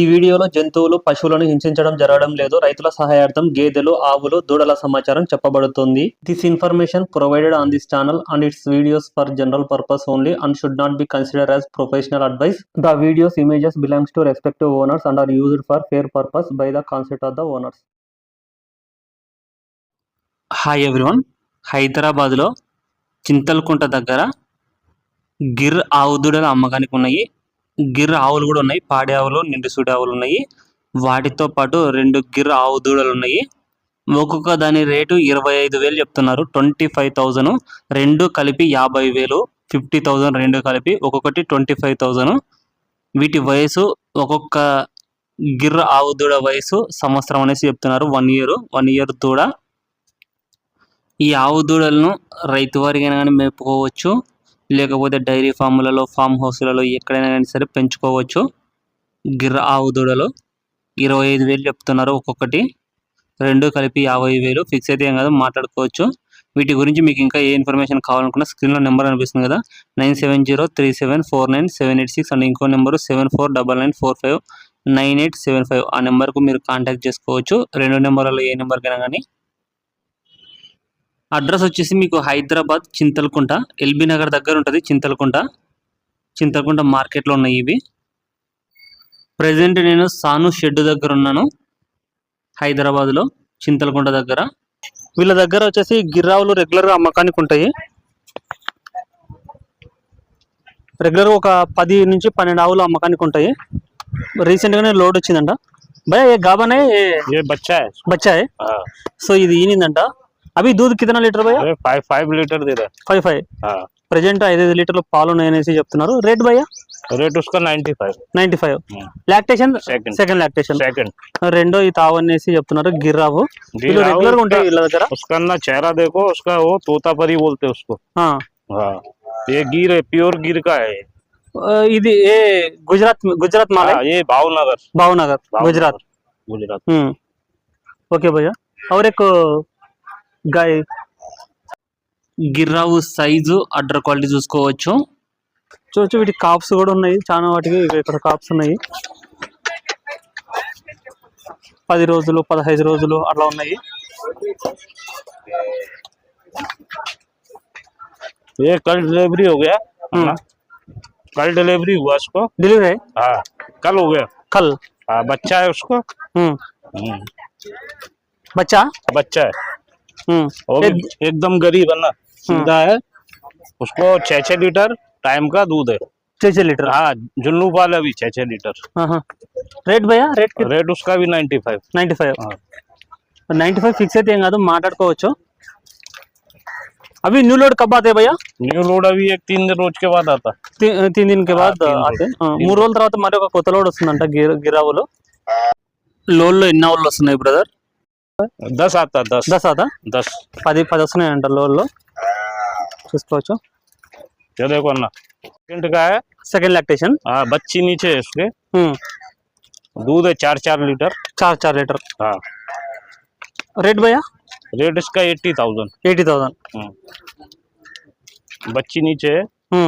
ఈ వీడియోలో జంతువులు పశువులను హింసించడం జరగడం లేదు. రైతుల సహాయార్థం గేదెలు ఆవులు దూడల సమాచారం చెప్పబడుతుంది. This information provided on this channel and its videos for general purpose only and should not be consider as professional advice the videos images belongs to respective owners and are used for fair purpose by the concept of the owners hi everyone హైదరాబాద్లో చింతల్కుంట దగ్గర గిర్ ఆవు దూడల అమ్మకానికి ఉన్నాయి. గిర్ ఆవులు కూడా ఉన్నాయి. పాడి ఆవులు నిండు సూడి ఆవులు ఉన్నాయి. వాటితో పాటు రెండు గిర్ ఆవు దూడలు ఉన్నాయి. ఒక్కొక్క దాని రేటు ఇరవై ఐదు వేలు చెప్తున్నారు. Twenty five thousand. రెండు కలిపి యాభై వేలు. ఫిఫ్టీ థౌజండ్ రెండు కలిపి ఒక్కొక్కటి ట్వంటీ ఫైవ్ థౌజండ్. వీటి వయసు ఒక్కొక్క గిర్ర ఆవు దూడ వయసు సంవత్సరం అనేసి చెప్తున్నారు. One year. వన్ ఇయర్ దూడ. ఈ ఆవు దూడలను రైతు వారికైనా కానీ మేపుకోవచ్చు. లేకపోతే డైరీ ఫామ్లలో ఫామ్ హౌస్లలో ఎక్కడైనా కానీ సరే పెంచుకోవచ్చు. గిర్ర ఆవు దూడలు ఇరవై ఐదు వేలు చెప్తున్నారు ఒక్కొక్కటి. రెండు కలిపి యాభై వేలు. ఫిక్స్ అయితే ఏం కాదు మాట్లాడుకోవచ్చు. వీటి గురించి మీకు ఇంకా ఏ ఇన్ఫర్మేషన్ కావాలనుకున్నా స్క్రీన్లో నెంబర్ అనిపిస్తుంది కదా. Nine seven zero three seven four nine seven eight six and ఇంకో number seven four double nine four five nine eight seven five ఆ నెంబర్కు మీరు కాంటాక్ట్ చేసుకోవచ్చు. రెండు నెంబర్లలో ఏ నెంబర్కైనా కానీ అడ్రస్ వచ్చేసి మీకు హైదరాబాద్ చింతలకుంట ఎల్బీ నగర్ దగ్గర ఉంటుంది చింతలకుంట. చింతలకుంట మార్కెట్లో ఉన్నాయి ఇవి. ప్రజెంట్ నేను సాను షెడ్ దగ్గర ఉన్నాను హైదరాబాద్లో చింతలకుంట దగ్గర. వీళ్ళ దగ్గర వచ్చేసి గిర్రావులు రెగ్యులర్గా అమ్మకానికి ఉంటాయి. రెగ్యులర్గా ఒక పది నుంచి పన్నెండు ఆవులు అమ్మకానికి ఉంటాయి. రీసెంట్గానే లోడ్ వచ్చిందంట. భయ ఏ గాబానే? బచ్చా బచ్చాయ్? సో ఇది ఈనిందంట. అవి దూద్ కితనా లీటర్ భయ్యా अरे फाइव फाइव लीटर दे रहा ఫైవ్ ఫైవ్ है हाँ ప్రజెంట్ ఐదైదు లీటర్లు పాలు ఉన్నాయనేసి చెప్తున్నారు రేట్ భయ్యా रेट उसका ninety five ninety five lactation second second lactation second రెండో ఈ తావు అనేసి చెప్తున్నారు గిర్రావు వీళ్ళు गिराओ రెగ్యులర్ గా ఉంటాయి उसका- వీళ్ళ దగ్గర उसका ना चेहरा देखो उसका वो तोतापरी बोलते हैं उसको ఆ, हाँ ये गिर है प्योर गिर का है ఆ, ఇది ఏ గుజరాత్ గుజరాత్ మాల हाँ, ये भावनगर భావనగర్ भावनगर, గుజరాత్ गुजरात हम्म ఓకే భయ్యా और एक గాయ గిర్రావు సైజు అడ్డర్ క్వాలిటీ చూసుకోవచ్చు చూడొచ్చు వీటి కాప్స్ కూడా ఉన్నాయి చాలా వాటికి ఇక్కడ కాప్స్ ఉన్నాయి పది రోజులు పదహైదు రోజులు అట్లా ఉన్నాయి ये कल डिलीवरी हो गया अपना। कल डिलीवरी हुआ उसको డెలివరీ हाँ कल हो गया కల్ हाँ बच्चा है उसको हम्म, हम्म, बच्चा बच्चा है हम्म, वो एक- भी एकदम गरीब है ना सीधा है उसको छह छह लीटर टाइम का दूध है छः छः लीटर हाँ जुन्नू वाला भी छह छह लीटर రేట్ భయ్యా రేట్ रेट उसका भी नाइन्टी फाइव నైంటీ ఫైవ్ हाँ నైంటీ ఫైవ్ ఫిక్స్ అయితే ఏం కాదు మాట్లాడుకోవచ్చు अभी न्यू लोड कब आते हैं भैया न्यू लोड अभी एक तीन दिन रोज के बाद आता ती- तीन दिन के बाद तीन ఆతే రోజులు. ఆ, మూడు రోజుల తర్వాత మరి ఒక కొత్త లోడ్ వస్తుందంట గిర గిరావులు లోడ్లో ఎన్ని ఆవులు వస్తున్నాయి బ్రదర్ दस आता दस దస్ ఆదా दस పది పది వస్తున్నాయంట లోడ్లో చూసుకోవచ్చు ये देखो ना सेकंड का है సెకండ్ లాక్టేషన్ हाँ बच्ची नीचे है उसके दूध है चार चार लीटर చార్ చార్ లీటర్ हाँ రేట్ భయ్యా रेट इसका एट्टी थाउजेंड ఎయిటీ థౌసండ్ बच्ची नीचे है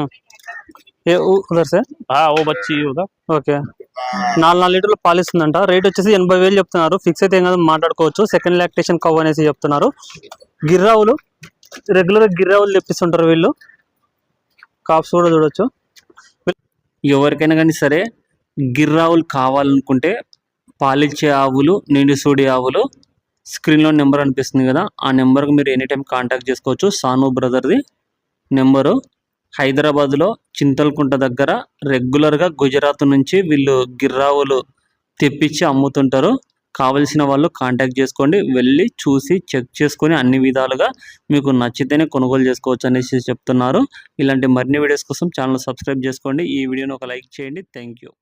ఏ ఊ- ఉదర్ సార్ हाँ वो बच्ची है उधर ఓకే నాలుగు నాలుగు లీటర్లు పాలిస్తుందంట రేట్ వచ్చేసి ఎనభై వేలు చెప్తున్నారు. ఫిక్స్ అయితే ఏం కాదు మాట్లాడుకోవచ్చు. సెకండ్ లాక్టేషన్ కవ్ అనేసి చెప్తున్నారు. గిర్రావులు రెగ్యులర్ గిర్రావులు తెప్పిస్తుంటారు వీళ్ళు. కాప్స్ కూడా చూడొచ్చు. ఎవరికైనా కానీ సరే గిర్రావులు కావాలనుకుంటే పాలిచ్చే ఆవులు నిండు సూడి ఆవులు స్క్రీన్లో నెంబర్ అనిపిస్తుంది కదా ఆ నెంబర్కి మీరు ఎనీ టైం కాంటాక్ట్ చేసుకోవచ్చు సాను బ్రదర్ది నెంబరు హైదరాబాద్లో చింతల్కుంట దగ్గర రెగ్యులర్గా గుజరాత్ నుంచి వీళ్ళు గిర్రావులు తెప్పించి అమ్ముతుంటారు. కావలసిన వాళ్ళు కాంటాక్ట్ చేసుకోండి. వెళ్ళి చూసి చెక్ చేసుకొని అన్ని విధాలుగా మీకు నచ్చితేనే కొనుగోలు చేసుకోవచ్చు అనేసి చెప్తున్నారు. ఇలాంటి మరిన్ని వీడియోస్ కోసం ఛానల్ సబ్స్క్రైబ్ చేసుకోండి. ఈ వీడియోని ఒక లైక్ చేయండి. Thank you